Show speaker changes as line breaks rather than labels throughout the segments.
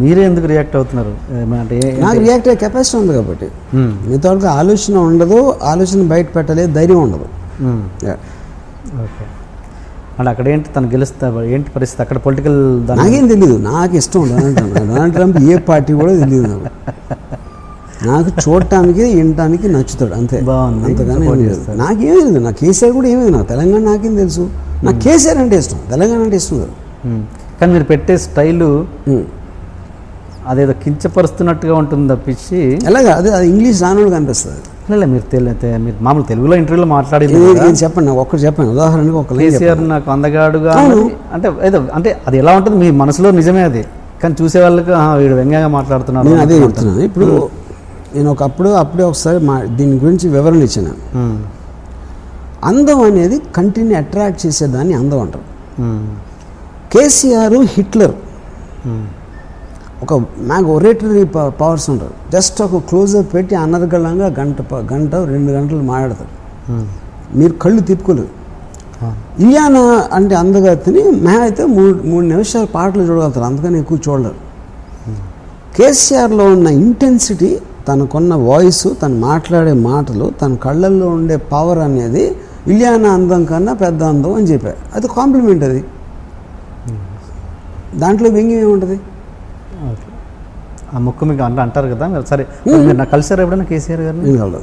మీరే ఎందుకు రియాక్ట్ అవుతున్నారు?
నాకు రియాక్ట్ అయ్యే కెపాసిటీ ఉంది కాబట్టి. మిగతా వాళ్ళకి ఆలోచన ఉండదు ఆలోచన బయట పెట్టలేదు ధైర్యం ఉండదు.
ఓకే అంటే అక్కడ ఏంటి తను గెలుస్తా ఏంటి పరిస్థితి? అక్కడ పొలిటికల్
నాకేం తెలియదు నాకు ఇష్టం డొనాల్డ్ ట్రంప్ డొనాల్డ్ ట్రంప్ ఏ పార్టీ కూడా తెలియదు నాకు. నాకు చూడటానికి వినటానికి నచ్చుతాడు అంతే.
బాగుంది.
అంతగానే. నాకేం తెలియదు నాకు కేసీఆర్ కూడా ఏమీ నాకు తెలంగాణ నాకేం తెలుసు. నాకు కేసీఆర్ అంటే ఇష్టం. తెలంగాణ అంటే ఇష్టం కదా.
కానీ మీరు పెట్టే స్టైలు. అదేదో కించపరుస్తున్నట్టుగా ఉంటుంది తప్పించి
ఎలాగా? అదే అది ఇంగ్లీష్ రానోడు కనిపిస్తుంది.
లేదు మీరు తెలు తె- మీరు మామూలు తెలుగులో ఇంటర్వ్యూలో మాట్లాడింది
చెప్పండి ఒక్కటి చెప్పండి ఉదాహరణకు ఒక
కేసీఆర్ నాకు అందగాడుగా అంటే ఏదో అంటే అది ఎలా ఉంటుంది? మీ మనసులో నిజమే అది. కానీ చూసే వాళ్ళకి "ఆహా, వీడు వ్యంగ్యంగా మాట్లాడుతున్నాడు
నేను అదే చెప్తున్నాను. ఇప్పుడు నేను ఒకప్పుడు అప్పుడే ఒకసారి మా దీని గురించి వివరణ ఇచ్చాను. అందం అనేది కంటిని అట్రాక్ట్ చేసేదాన్ని అందం అంటారు. KCR Hitler. ఒక మ్యాగ్ ఒరేటరీ పవర్స్ ఉంటారు. జస్ట్ ఒక క్లోజర్ పెట్టి అనర్గళంగా గంట ప- గంట రెండు గంటలు మాట్లాడతారు. మీరు కళ్ళు తిప్పుకోలేరు.
ఆ.
ఇలియానా అంటే అందగతిని మ్యా అయితే మూడు మూడు నిమిషాలు పాటలు చూడగలుగుతారు. అందుకని ఎక్కువ చూడలేరు. కేసీఆర్లో ఉన్న ఇంటెన్సిటీ తనకున్న వాయిస్ తను మాట్లాడే మాటలు తన కళ్ళల్లో ఉండే పవర్ అనేది ఇలియానా అందం కన్నా పెద్ద అందం అని చెప్పారు. అది కాంప్లిమెంట్ అది. దాంట్లో వ్యంగ్యం ఏముంటుంది?
ఓకే. ఆ ముక్కు మీకు అంటే అంటారు కదా మీరు సరే మీరు నాకు కలిసారు ఎప్పుడైనా కేసీఆర్ గారిని?
కలదు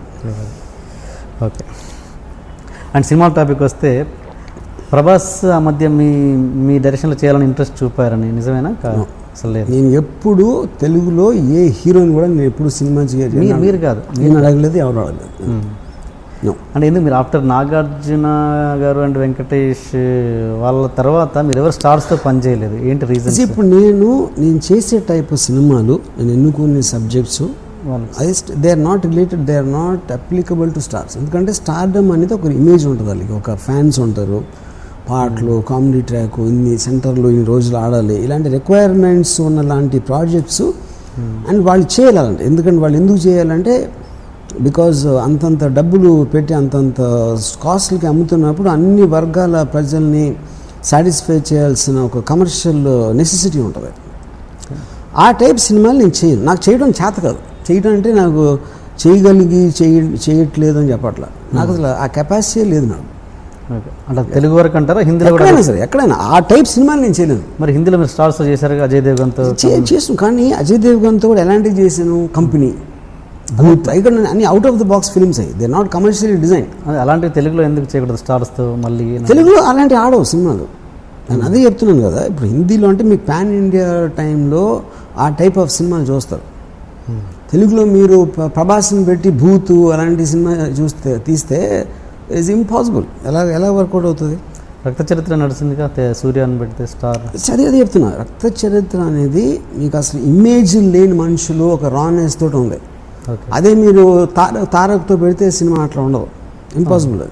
ఓకే. అండ్ సినిమా టాపిక్ వస్తే ప్రభాస్ ఆ మధ్య మీ మీ డైరెక్షన్లో చేయాలని ఇంట్రెస్ట్ చూపారని నిజమేనా? అసలు లేదు.
నేను ఎప్పుడు తెలుగులో ఏ హీరోయిన్ కూడా నేను ఎప్పుడు సినిమా చేయాలి
మీరు కాదు.
నేను అడగలేదు ఎవరు అడగలేదు.
అంటే ఎందుకు మీరు ఆఫ్టర్ నాగార్జున గారు అండ్ వెంకటేష్ వాళ్ళ తర్వాత మీరు ఎవరు స్టార్స్తో పని చేయలేదు? ఏంటి రీజన్
ఇప్పుడు నేను నేను చేసే టైప్ సినిమాలు నేను ఎన్నుకునే సబ్జెక్ట్స్
వాళ్ళు.
అది they are not related they are not applicable to stars ఎందుకంటే స్టార్డమ్ అనేది ఒక ఇమేజ్ ఉంటుంది వాళ్ళకి. ఒక ఫ్యాన్స్ ఉంటారు. పాటలు కామెడీ ట్రాక్ ఇన్ని సెంటర్లో ఇన్ని రోజులు ఆడాలి. ఇలాంటి రిక్వైర్మెంట్స్ ఉన్న లాంటి ప్రాజెక్ట్స్ అండ్ వాళ్ళు చేయాలంటే. ఎందుకంటే వాళ్ళు ఎందుకు చేయాలంటే బికాజ్ అంతంత డబ్బులు పెట్టి అంతంత కాస్ట్లకి అమ్ముతున్నప్పుడు అన్ని వర్గాల ప్రజల్ని సాటిస్ఫై చేయాల్సిన ఒక కమర్షియల్ నెసెసిటీ ఉంటుంది. ఆ టైప్ సినిమాలు నేను చేయను. నాకు చేయడం చేత కాదు. చేయడం అంటే నాకు చేయగలిగి చేయ చేయట్లేదు అని చెప్పట్లా. నాకు అసలు ఆ కెపాసిటీ లేదు నాకు.
అంటే తెలుగు వరకు అంటారా? హిందీలో కూడా
ఎక్కడైనా సరే ఎక్కడైనా. ఆ టైప్ సినిమాలు నేను చేయలేను.
మరి హిందీలో మీరు స్టార్స్ చేశారు అజయ్ దేవ్గన్తో?
చేసాను కానీ అజయ్ దేవ్గన్తో కూడా ఎలాంటివి చేశాను? కంపెనీ. భూత్ ఇక్కడ అన్ని out of the box films అయ్యి. దే నాట్ కమర్షియల్ డిజైన్
అదే అలాంటివి తెలుగులో ఎందుకు చేయకూడదు? స్టార్స్తో మళ్ళీ
తెలుగులో అలాంటి ఆడవు సినిమాలు. నేను అదే చెప్తున్నాను కదా ఇప్పుడు హిందీలో అంటే మీకు పాన్ ఇండియా టైంలో ఆ టైప్ ఆఫ్ సినిమాలు చూస్తారు. తెలుగులో మీరు ప్ర- ప్రభాస్ని పెట్టి భూతు అలాంటి సినిమా చూస్తే తీస్తే ఇట్స్ ఇంపాసిబుల్ ఎలా ఎలా వర్కౌట్ అవుతుంది?
రక్త చరిత్ర నడిచిందిగా తే- సూర్యాన్ని పెడితే స్టార్
సరే అదే చెప్తున్నా. రక్త చరిత్ర అనేది మీకు అసలు ఇమేజ్ లేని మనుషులు ఒక రానెస్ తోటి ఉంది. అదే మీరు తార తారక్తో పెడితే సినిమా అట్లా ఉండదు. ఇంపాసిబుల్ అది.